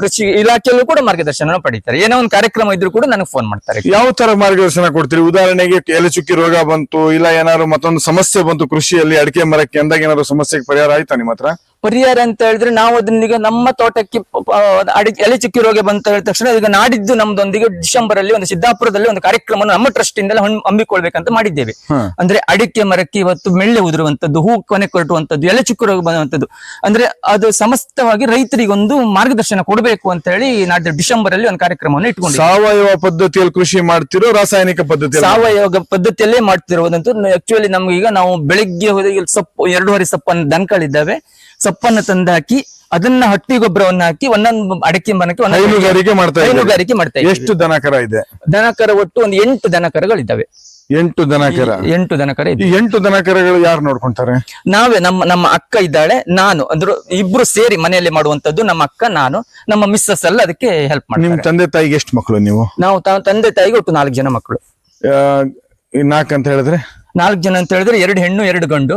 ಕೃಷಿ ಇಲಾಖೆಯಲ್ಲೂ ಕೂಡ ಮಾರ್ಗದರ್ಶನ ಪಡಿತಾರೆ. ಏನೋ ಒಂದು ಕಾರ್ಯಕ್ರಮ ಇದ್ರೂ ಕೂಡ ನನಗೆ ಫೋನ್ ಮಾಡ್ತಾರೆ. ಯಾವ ತರ ಮಾರ್ಗದರ್ಶನ ಕೊಡ್ತೀರಿ? ಉದಾಹರಣೆಗೆ ಎಲೆ ಚುಕ್ಕಿ ರೋಗ ಬಂತು, ಇಲ್ಲ ಏನಾದ್ರು ಮತ್ತೊಂದು ಸಮಸ್ಯೆ ಬಂತು ಕೃಷಿಯಲ್ಲಿ, ಅಡಿಕೆ ಮರಕ್ಕೆ, ಅಂದಾಗ ಏನಾದ್ರು ಸಮಸ್ಯೆಗೆ ಪರಿಹಾರ ಆಯ್ತಾ ನಿಮ್ಮ ಹತ್ರ? ಪರಿಹಾರ ಅಂತ ಹೇಳಿದ್ರೆ ನಾವು ಅದನ್ನೀಗ ನಮ್ಮ ತೋಟಕ್ಕೆ ಎಲೆ ಚುಕ್ಕಿ ರೋಗ ಬಂತ ಹೇಳಿದ ತಕ್ಷಣ ಈಗ ನಾಡಿದ್ದು ನಮ್ದೊಂದಿಗೆ ಡಿಸೆಂಬರ್ ಅಲ್ಲಿ ಒಂದು ಸಿದ್ದಾಪುರದಲ್ಲಿ ಒಂದು ಕಾರ್ಯಕ್ರಮವನ್ನು ನಮ್ಮ ಟ್ರಸ್ಟ್ ಇಂದಲೇ ಹಮ್ಮಿ- ಹಮ್ಮಿಕೊಳ್ಬೇಕಂತ ಮಾಡಿದ್ದೇವೆ. ಅಂದ್ರೆ ಅಡಿಕೆ ಮರಕ್ಕೆ ಇವತ್ತು ಮೆಳ್ಳೆ ಉದುರುವಂತದ್ದು ಹೂ ಕೊನೆ ಕೊರಟುವಂತದ್ದು ಎಲೆ ಚುಕ್ಕಿ ರೋಗ ಬಂದಂತದ್ದು. ಅಂದ್ರೆ ಅದು ಸಮಸ್ತವಾಗಿ ರೈತರಿಗೊಂದು ಮಾರ್ಗದರ್ಶನ ಕೊಡಬೇಕು ಅಂತ ಹೇಳಿ ನಾಡ್ದು ಡಿಸೆಂಬರ್ ಅಲ್ಲಿ ಒಂದು ಕಾರ್ಯಕ್ರಮವನ್ನು ಇಟ್ಕೊಂಡು ಸಾವಯವ ಪದ್ಧತಿಯಲ್ಲಿ ಕೃಷಿ ಮಾಡ್ತಿರೋ ರಾಸಾಯನಿಕ ಪದ್ಧತಿ ಸಾವಯವ ಪದ್ಧತಿಯಲ್ಲೇ ಮಾಡ್ತಿರುವುದಂತೂ ಆಕ್ಚುಲಿ ನಮ್ಗೆ ಈಗ ನಾವು ಬೆಳಿಗ್ಗೆ ಹೋದ ಸೊಪ್ಪು ಎರಡೂವರೆ ಸೊಪ್ಪನ್ನು ದನಗಳಿದ್ದಾವೆ ಸೊಪ್ಪನ್ನು ತಂದಾಕಿ ಅದನ್ನ ಹಟ್ಟಿ ಗೊಬ್ಬರವನ್ನ ಹಾಕಿ ಒಂದೊಂದು ಅಡಕೆ ಮರಕ್ಕೆ ಹೈನುಗಾರಿಕೆ ಮಾಡ್ತಾ. ಹೈನುಗಾರಿಕೆ ಮಾಡ್ತಾ ಇದ್ದೀವಿ. ಎಷ್ಟು ದನಕರ ಇದೆ? ದನಕರ ಒಟ್ಟು ಒಂದು ಎಂಟು ದನಕರಗಳಿದ್ದಾವೆ ಎಂಟು ದನಕರ ಎಂಟು ದನಕರ ಇದೆ. ಈ ಎಂಟು ದನಕರಗಳು ಯಾರು ನೋಡ್ಕೊಂತಾರೆ? ನಾವೇ ನಮ್ಮ ನಮ್ಮ ಅಕ್ಕ ಇದ್ದಾಳೆ ನಾನು ಅಂದ್ರೆ ಇಬ್ರು ಸೇರಿ ಮನೆಯಲ್ಲಿ ಮಾಡುವಂತದ್ದು ನಮ್ಮ ಅಕ್ಕ ನಾನು ನಮ್ಮ ಮಿಸ್ಸಸ್ ಎಲ್ಲ ಅದಕ್ಕೆ ಹೆಲ್ಪ್ ನಿಮ್ ಮಾಡ್ತಾರೆ ತಂದೆ ತಾಯಿಗೆ ಎಷ್ಟು ಮಕ್ಕಳು ನೀವು? ನಾವು ತ- ತಂದೆ ತಾಯಿಗೆ ಒಟ್ಟು ನಾಲ್ಕು ಜನ ಮಕ್ಕಳು. ಆ, ಈ ನಾಲ್ಕು ಅಂತ ಹೇಳಿದ್ರೆ? ನಾಲ್ಕು ಜನ ಅಂತ ಹೇಳಿದ್ರೆ ಎರಡು ಹೆಣ್ಣು ಎರಡು ಗಂಡು.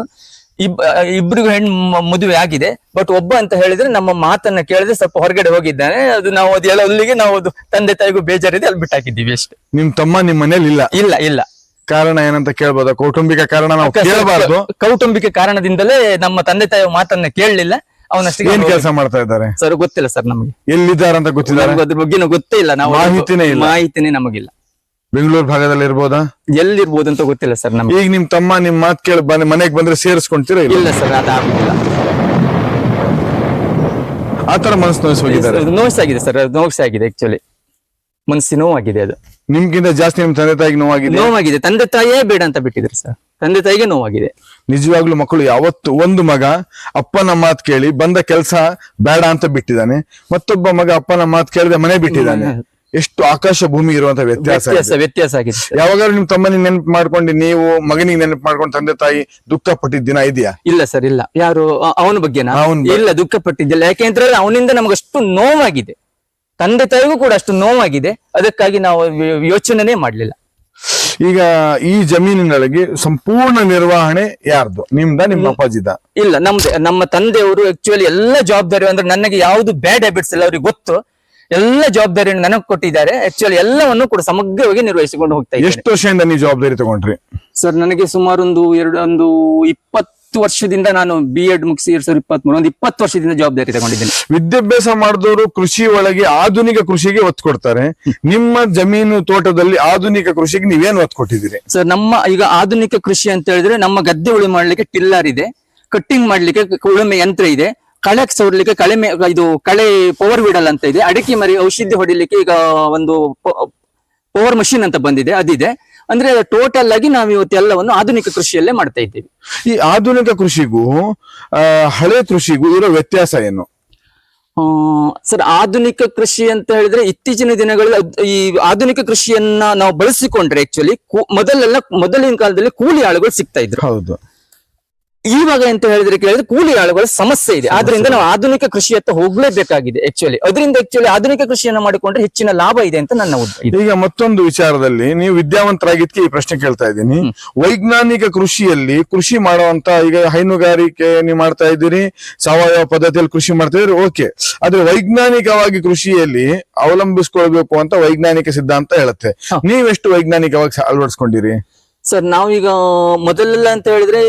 ಇಬ್ ಇಬ್ರಿಗೂ ಹೆಣ್ ಮದುವೆ ಆಗಿದೆ. ಬಟ್ ಒಬ್ಬ ಅಂತ ಹೇಳಿದ್ರೆ ನಮ್ಮ ಮಾತನ್ನ ಕೇಳಿದ್ರೆ ಸ್ವಲ್ಪ ಹೊರಗಡೆ ಹೋಗಿದ್ದಾನೆ. ಅದು ನಾವು ಅದು ಅಲ್ಲಿಗೆ ನಾವು ಅದು ತಂದೆ ತಾಯಿಗೂ ಬೇಜಾರಿದೆ ಅಲ್ಲಿ ಬಿಟ್ಟಾಕಿದ್ದೀವಿ ಅಷ್ಟೇ. ನಿಮ್ ತಮ್ಮ ನಿಮ್ ಮನೇಲಿ ಇಲ್ಲ? ಇಲ್ಲ ಇಲ್ಲ. ಕಾರಣ ಏನಂತ ಕೇಳ್ಬೋದ? ಕೌಟುಂಬಿಕ ಕಾರಣ ನಾವು ಕೇಳಬಾರ್ದು. ಕೌಟುಂಬಿಕ ಕಾರಣದಿಂದಲೇ ನಮ್ಮ ತಂದೆ ತಾಯಿ ಮಾತನ್ನ ಕೇಳಲಿಲ್ಲ. ಅವನಷ್ಟಿಗೆ ಏನ್ ಕೆಲಸ ಮಾಡ್ತಾ ಇದ್ದಾರೆ? ಸರ್ ಗೊತ್ತಿಲ್ಲ ಸರ್ ನಮಗೆ. ಎಲ್ಲಿದ್ದಾರೆ ಅಂತ ಗೊತ್ತಿದ್ದಾರೆ? ನಮ್ಗೆ ಅದ್ರ ಬಗ್ಗೆನೂ ಗೊತ್ತೇ ಇಲ್ಲ. ನಾವು ಮಾಹಿತಿನೇ ಇಲ್ಲ. ಮಾಹಿತಿನೇ ನಮಗಿಲ್ಲ. ಬೆಂಗಳೂರು ಭಾಗದಲ್ಲಿ ಇರ್ಬೋದಾ? ಎಲ್ಲಿರ್ಬೋದು ಅಂತ ಗೊತ್ತಿಲ್ಲ ಸರ್ ನಮ್ಗೆ. ಈಗ ನಿಮ್ ತಮ್ಮ ನಿಮ್ ಮಾತ್ ಕೇಳಿ ಬಂದ್ರೆ ಮನೆಗ್ ಬಂದ್ರೆ ಸೇರಿಸ್ಕೊಂತೀರಾ ಇಲ್ಲ? ಇಲ್ಲ ಸರ್ ಅದಾಗುದಿಲ್ಲ ಆತರ ಮನಸ್ಸು ನೋಯಿಸಿ ಹೋಗಿದ್ದಾರೆ. ಆಗಿದೆ ಸರ್ ಅದು ನೋವ್ಸಾಗಿದೆ ಆಕ್ಚುಲಿ ಮನಸ್ಸಿ ನೋವಾಗಿದೆ ಅದು. ನಿಮ್ಗಿಂತ ಜಾಸ್ತಿ ನಿಮ್ ತಂದೆ ತಾಯಿಗೆ ನೋವಾಗಿದೆ? ನೋವಾಗಿದೆ. ತಂದೆ ತಾಯಿಯೇ ಬೇಡ ಅಂತ ಬಿಟ್ಟಿದ್ರು ಸರ್. ತಂದೆ ತಾಯಿಗೆ ನೋವಾಗಿದೆ. ನಿಜವಾಗ್ಲೂ ಮಕ್ಕಳು ಯಾವತ್ತು ಒಂದು ಮಗ ಅಪ್ಪನ ಮಾತ್ ಕೇಳಿ ಬಂದ ಕೆಲಸ ಬೇಡ ಅಂತ ಬಿಟ್ಟಿದ್ದಾನೆ. ಮತ್ತೊಬ್ಬ ಮಗ ಅಪ್ಪನ ಮಾತ್ ಕೇಳದೆ ಮನೆ ಬಿಟ್ಟಿದ್ದಾನೆ. ಎಷ್ಟು ಆಕಾಶ ಭೂಮಿ ಇರುವಂತ ವ್ಯತ್ಯಾಸ. ವ್ಯತ್ಯಾಸ ವ್ಯತ್ಯಾಸ ಆಗಿದೆ ಸರ್. ಯಾವಾಗಾದ್ರೂ ನಿಮ್ ತಮ್ಮನಿಗೆ ನೆನಪು ಮಾಡ್ಕೊಂಡು ನೀವು ಮಗನಿಗೆ ನೆನಪು ಮಾಡ್ಕೊಂಡು ತಂದೆ ತಾಯಿ ದುಃಖ ಪಟ್ಟಿದ್ದ ದಿನ ಇದೆಯಾ? ಇಲ್ಲ ಸರ್ ಇಲ್ಲ. ಯಾರು ಅ- ಅವನ ಬಗ್ಗೆನಾ? ಅವನ್ ಬಗ್ಗೆ. ಇಲ್ಲ ದುಃಖ ಪಟ್ಟಿದ್ದಿಲ್ಲ. ಯಾಕೆಂದ್ರೆ ಅವನಿಂದ ನಮಗಷ್ಟು ನೋವಾಗಿದೆ. ತಂದೆ ತಾಯಿಗೂ ಕೂಡ ಅಷ್ಟು ನೋವಾಗಿದೆ. ಅದಕ್ಕಾಗಿ ನಾವು ಯೋ- ಯೋಚನೆನೇ ಮಾಡ್ಲಿಲ್ಲ. ಈಗ ಈ ಜಮೀನಿನೊಳಗೆ ಸಂಪೂರ್ಣ ನಿರ್ವಹಣೆ ಯಾರ್ದು? ನಿಮ್ದ ನಿಮ್ಮ ಅಪ್ಪಾಜಿದ? ಇಲ್ಲ ನಮ್ದು ನಮ್ಮ ತಂದೆಯವರು ಆಕ್ಚುಲಿ ಎಲ್ಲ ಜವಾಬ್ದಾರಿ ಅಂದ್ರೆ ನನಗೆ ಯಾವ್ದು ಬ್ಯಾಡ್ ಹ್ಯಾಬಿಟ್ಸ್ ಇಲ್ಲ ಅವ್ರಿಗೆ ಗೊತ್ತು. ಎಲ್ಲ ಜವಾಬ್ದಾರಿಯನ್ನು ನನಗೆ ಕೊಟ್ಟಿದ್ದಾರೆ. ಆಕ್ಚುಲಿ ಎಲ್ಲವನ್ನು ಕೂಡ ಸಮಗ್ರವಾಗಿ ನಿರ್ವಹಿಸಿಕೊಂಡು ಹೋಗ್ತಾ ಇದ್ದಾರೆ ಎಷ್ಟು ವರ್ಷದಿಂದ ನೀವು ಜವಾಬ್ದಾರಿ ತಗೊಂಡ್ರಿ? ಸರ್ ನನಗೆ ಸುಮಾರು ಒಂದು ಎರಡು ಒಂದು ಇಪ್ಪತ್ತು ವರ್ಷದಿಂದ ನಾನು ಬಿ ಎಡ್ ಮುಗಿಸಿ ಎರಡ್ ಸಾವಿರದ ಇಪ್ಪತ್ತ್ ಮೂರು ಒಂದು ಇಪ್ಪತ್ತು ವರ್ಷದಿಂದ ಜವಾಬ್ದಾರಿ ತಗೊಂಡಿದ್ದೇನೆ. ವಿದ್ಯಾಭ್ಯಾಸ ಮಾಡಿದವರು ಕೃಷಿ ಒಳಗೆ ಆಧುನಿಕ ಕೃಷಿಗೆ ಒತ್ತು ಕೊಡ್ತಾರೆ. ನಿಮ್ಮ ಜಮೀನು ತೋಟದಲ್ಲಿ ಆಧುನಿಕ ಕೃಷಿಗೆ ನೀವೇನು ಒತ್ತು ಕೊಟ್ಟಿದ್ದೀರಿ? ಸರ್ ನಮ್ಮ ಈಗ ಆಧುನಿಕ ಕೃಷಿ ಅಂತ ಹೇಳಿದ್ರೆ ನಮ್ಮ ಗದ್ದೆ ಉಳುಮೆ ಮಾಡ್ಲಿಕ್ಕೆ ಟಿಲ್ಲರ್ ಇದೆ. ಕಟ್ಟಿಂಗ್ ಮಾಡ್ಲಿಕ್ಕೆ ಉಳುಮೆ ಯಂತ್ರ ಇದೆ. ಕಳೆ ಸವರ್ಲಿಕ್ಕೆ ಕಳೆ ಇದು ಕಳೆ ಪವರ್ ವಿಡಲ್ ಅಂತ ಇದೆ. ಅಡಿಕೆ ಮರಿ ಔಷಧಿ ಹೊಡಿಲಿಕ್ಕೆ ಈಗ ಒಂದು ಪವರ್ ಮಷಿನ್ ಅಂತ ಬಂದಿದೆ ಅದಿದೆ. ಅಂದ್ರೆ ಟೋಟಲ್ ಆಗಿ ನಾವು ಇವತ್ತು ಎಲ್ಲವನ್ನು ಆಧುನಿಕ ಕೃಷಿಯಲ್ಲೇ ಮಾಡ್ತಾ ಇದ್ದೀವಿ. ಈ ಆಧುನಿಕ ಕೃಷಿಗೂ ಹಳೆ ಕೃಷಿಗೂ ಇರೋ ವ್ಯತ್ಯಾಸ ಏನು? ಸರ್ ಆಧುನಿಕ ಕೃಷಿ ಅಂತ ಹೇಳಿದ್ರೆ ಇತ್ತೀಚಿನ ದಿನಗಳಲ್ಲಿ ಈ ಆಧುನಿಕ ಕೃಷಿಯನ್ನ ನಾವು ಬಳಸಿಕೊಂಡ್ರೆ ಆಕ್ಚುಲಿ ಮೊದಲೆಲ್ಲ ಮೊದಲಿನ ಕಾಲದಲ್ಲಿ ಕೂಲಿ ಆಳುಗಳು ಸಿಗ್ತಾ ಇದ್ರು. ಹೌದು. ಇವಾಗ ಅಂತ ಹೇಳಿದ್ರೆ ಕೇಳಿದ್ರೆ ಕೂಲಿ ಆಳುಗಳ ಸಮಸ್ಯೆ ಇದೆ. ಆದ್ರಿಂದ ನಾವು ಆಧುನಿಕ ಕೃಷಿಯತ್ತ ಹೋಗ್ಲೇಬೇಕಾಗಿದೆ ಆಕ್ಚುಲಿ ಅದರಿಂದ ಆಕ್ಚುಲಿ ಆಧುನಿಕ ಕೃಷಿಯನ್ನ ಮಾಡಿಕೊಂಡ್ರೆ ಹೆಚ್ಚಿನ ಲಾಭ ಇದೆ ಅಂತ ನನ್ನ ಉದ್ದೇಶ. ಈಗ ಮತ್ತೊಂದು ವಿಚಾರದಲ್ಲಿ ನೀವು ವಿದ್ಯಾವಂತರಾಗಿದ್ದಕ್ಕೆ ಈ ಪ್ರಶ್ನೆ ಕೇಳ್ತಾ ಇದ್ದೀನಿ. ವೈಜ್ಞಾನಿಕ ಕೃಷಿಯಲ್ಲಿ ಕೃಷಿ ಮಾಡುವಂತ ಈಗ ಹೈನುಗಾರಿಕೆ ನೀವು ಮಾಡ್ತಾ ಇದ್ದೀರಿ ಸಾವಯವ ಪದ್ಧತಿಯಲ್ಲಿ ಕೃಷಿ ಮಾಡ್ತಾ ಇದ್ರಿ ಓಕೆ ಆದ್ರೆ ವೈಜ್ಞಾನಿಕವಾಗಿ ಕೃಷಿಯಲ್ಲಿ ಅವಲಂಬಿಸ್ಕೊಳ್ಬೇಕು ಅಂತ ವೈಜ್ಞಾನಿಕ ಸಿದ್ಧಾಂತ ಹೇಳುತ್ತೆ. ನೀವೆಷ್ಟು ವೈಜ್ಞಾನಿಕವಾಗಿ ಅಳವಡಿಸ್ಕೊಂಡಿರಿ? ಸರ್ ನಾವೀಗ ಮೊದಲೆಲ್ಲ ಅಂತ ಹೇಳಿದ್ರೆ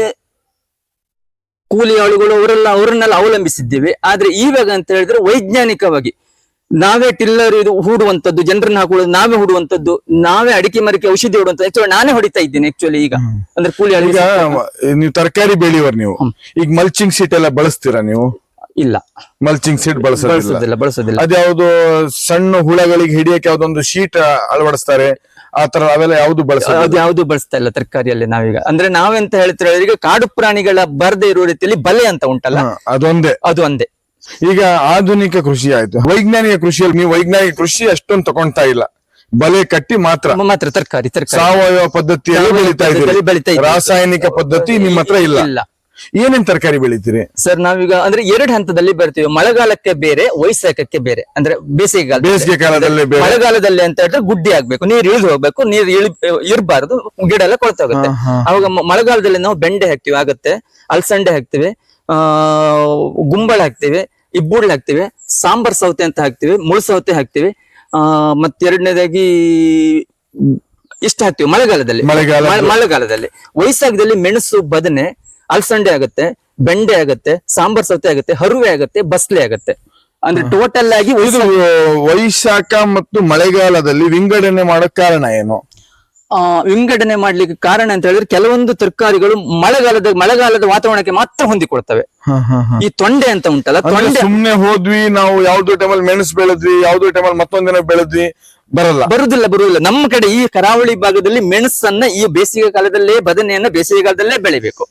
ಕೂಲಿ ಆಳುಗಳು ಅವರೆಲ್ಲ ಅವರನ್ನೆಲ್ಲ ಅವಲಂಬಿಸಿದ್ದೇವೆ. ಆದ್ರೆ ಇವಾಗ ಅಂತ ಹೇಳಿದ್ರೆ ವೈಜ್ಞಾನಿಕವಾಗಿ ನಾವೇ ಟಿಲ್ಲರ್ ಇದು ಹೂಡುವಂತದ್ದು ಜನರನ್ನ ಹಾಕೊಳ್ಳೋದು ನಾವೇ ಹೂಡುವಂತದ್ದು ನಾವೇ ಅಡಿಕೆ ಮರಕ್ಕೆ ಔಷಧಿ ಹೊಡುವಂತ ಆಕ್ಚುಲಿ ನಾನೇ ಹೊಡಿತಾ ಇದ್ದೇನೆ ಆಕ್ಚುಲಿ ಈಗ. ಅಂದ್ರೆ ಕೂಲಿ ಈಗ ನೀವು ತರಕಾರಿ ಬೆಳೆಯುವರು ನೀವು. ಈಗ ಮಲ್ಚಿಂಗ್ ಸೀಟ್ ಎಲ್ಲ ಬಳಸ್ತೀರಾ ನೀವು? ಇಲ್ಲ. Mulching seat ಬಳಸೋದಿಲ್ಲ. ಬಳಸೋದಿಲ್ಲ ಅದ್ಯಾವುದು ಅದ್ಯಾವ್ದು ಸಣ್ಣ ಹುಳಗಳಿಗೆ ಹಿಡಿಯಕ್ಕೆ ಯಾವ್ದೊಂದು ಶೀಟ್ ಅಳವಡಿಸ್ತಾರೆ. ಆತರ ಅವೆಲ್ಲ ಯಾವ್ದು ಬಳಸೋದಿಲ್ಲ? ಅದು ಯಾವ್ದು ಬಳಸ್ತಾ ಇಲ್ಲ ತರಕಾರಿಯಲ್ಲಿ ನಾವೀಗ. ಅಂದ್ರೆ ನಾವೆಂತ ಹೇಳ್ತಿರೋ ಈಗ ಕಾಡು ಪ್ರಾಣಿಗಳ ಬರದೇ ಇರುವ ರೀತಿಯಲ್ಲಿ ಬಲೆ ಅಂತ ಉಂಟಲ್ಲ? ಅದೊಂದೇ. ಅದು ಒಂದೇ. ಈಗ ಆಧುನಿಕ ಕೃಷಿ ಆಯ್ತು. ವೈಜ್ಞಾನಿಕ ಕೃಷಿಯಲ್ಲಿ ನೀವು ವೈಜ್ಞಾನಿಕ ಕೃಷಿ ಅಷ್ಟೊಂದು ತಗೊಂತಾ ಇಲ್ಲ. ಬಲೆ ಕಟ್ಟಿ ಮಾತ್ರ. ಮಾತ್ರ ತರಕಾರಿ ತರಕಾರಿ. ಸಾವಯವ ಪದ್ಧತಿಯಲ್ಲಿ ಬೆಳೀತಾ ಇದ್ದೀರಿ. ಬೆಳಿತಾ ರಾಸಾಯನಿಕ ಪದ್ಧತಿ ನಿಮ್ಮ ಹತ್ರ ಇಲ್ಲ. ಇಲ್ಲ. ಏನೇನ್ ತರಕಾರಿ ಬೆಳಿತೀರಿ? ಸರ್ ನಾವೀಗ ಅಂದ್ರೆ ಎರಡು ಹಂತದಲ್ಲಿ ಬರ್ತೀವಿ. ಮಳೆಗಾಲಕ್ಕೆ ಬೇರೆ ವೈಶಾಖಕ್ಕೆ ಬೇರೆ. ಅಂದ್ರೆ ಬೇಸಿಗೆಗಾಲ ಬೇಸಿಗೆ ಕಾಲದಲ್ಲಿ ಬೇರೆ. ಮಳೆಗಾಲದಲ್ಲಿ ಅಂತ ಹೇಳಿದ್ರೆ ಗುಡ್ಡಿ ಆಗ್ಬೇಕು. ನೀರು ಇಳಿದು ಹೋಗ್ಬೇಕು. ನೀರು ಇಳಿ ಇರಬಾರ್ದು. ಗಿಡ ಎಲ್ಲ ಕೊಳ್ತೋಗುತ್ತೆ. ಹಾ, ಹಾ. ಅವಾಗ ಮ- ಮಳೆಗಾಲದಲ್ಲಿ ನಾವು ಬೆಂಡೆ ಹಾಕ್ತಿವಿ ಆಗತ್ತೆ. ಅಲ್ಸಂಡೆ ಹಾಕ್ತಿವಿ ಆ ಗುಂಬಳ ಹಾಕ್ತಿವಿ ಇಬ್ಬುಳ್ಳಿ ಹಾಕ್ತಿವಿ ಸಾಂಬಾರ್ ಸೌತೆ ಅಂತ ಹಾಕ್ತಿವಿ ಮುಳು ಸೌತೆ ಹಾಕ್ತಿವಿ ಆ ಮತ್ತೆರಡನೇದಾಗಿ ಇಷ್ಟ ಹಾಕ್ತಿವಿ ಮಳೆಗಾಲದಲ್ಲಿ. ಮಳೆಗಾಲ. ಮಳೆ- ಮಳೆಗಾಲದಲ್ಲಿ. ವೈಶಾಖದಲ್ಲಿ ಮೆಣಸು ಬದನೆ ಅಲಸಂಡೆ ಆಗುತ್ತೆ ಬೆಂಡೆ ಆಗುತ್ತೆ ಸಾಂಬಾರ್ ಸೌತೆ ಆಗುತ್ತೆ ಹರುವೆ ಆಗುತ್ತೆ ಬಸ್ಲೆ ಆಗುತ್ತೆ. ಅಂದ್ರೆ ಟೋಟಲ್ ಆಗಿ ಇದು ವೈಶಾಖ ವೈಶಾಖ ಮತ್ತು ಮಳೆಗಾಲದಲ್ಲಿ ವಿಂಗಡಣೆ ಮಾಡೋ ಕಾರಣ ಏನು? ಆ, ವಿಂಗಡಣೆ ಮಾಡ್ಲಿಕ್ಕೆ ಕಾರಣ ಅಂತ ಹೇಳಿದ್ರೆ ಕೆಲವೊಂದು ತರಕಾರಿಗಳು ಮಳೆಗಾಲದ ಮಳೆಗಾಲದ ವಾತಾವರಣಕ್ಕೆ ಮಾತ್ರ ಹೊಂದಿಕೊಳ್ತವೆ. ಈ ತೊಂಡೆ ಅಂತ ಉಂಟಲ್ಲ ತೊಂಡೆ ಸುಮ್ನೆ ಹೋದ್ವಿ ನಾವು ಯಾವ್ದೋ ಟೈಮಲ್ಲಿ ಮೆಣಸು ಬೆಳೆದ್ವಿ ಯಾವ್ದೋ ಟೈಮಲ್ಲಿ ಮತ್ತೊಂದಿನ ಬೆಳೆದ್ವಿ ಬರಲ್ಲ. ಬರುದಿಲ್ಲ ಬರುವುದಿಲ್ಲ ನಮ್ಮ ಕಡೆ ಈ ಕರಾವಳಿ ಭಾಗದಲ್ಲಿ ಮೆಣಸನ್ನ ಈ ಬೇಸಿಗೆ ಕಾಲದಲ್ಲೇ ಬದನೆಯನ್ನ ಬೇಸಿಗೆ ಕಾಲದಲ್ಲೇ ಬೆಳಿಬೇಕು.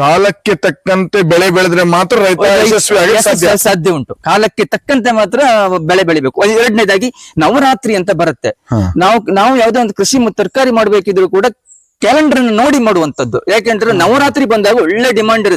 ಕಾಲಕ್ಕೆ ತಕ್ಕಂತೆ ಬೆಳೆ ಬೆಳೆದ್ರೆ ಮಾತ್ರ ರೈತ ಯಶಸ್ವಿ ಸಾಧ್ಯ. ಸಾಧ್ಯ ಉಂಟು. ಕಾಲಕ್ಕೆ ತಕ್ಕಂತೆ ಮಾತ್ರ ಬೆಳೆ ಬೆಳಿಬೇಕು. ಎರಡನೇದಾಗಿ ನವರಾತ್ರಿ ಅಂತ ಬರುತ್ತೆ. ನಾವು ನಾವು ಯಾವುದೇ ಒಂದು ಕೃಷಿ ಮತ್ತು ತರಕಾರಿ ಮಾಡ್ಬೇಕಿದ್ರು ಕೂಡ ಕ್ಯಾಲೆಂಡರ್ ನೋಡಿ ಮಾಡುವಂತದ್ದು ಯಾಕೆಂದ್ರೆ ನವರಾತ್ರಿ ಬಂದಾಗ ಒಳ್ಳೆ ಡಿಮಾಂಡ್ ಇರುತ್ತೆ.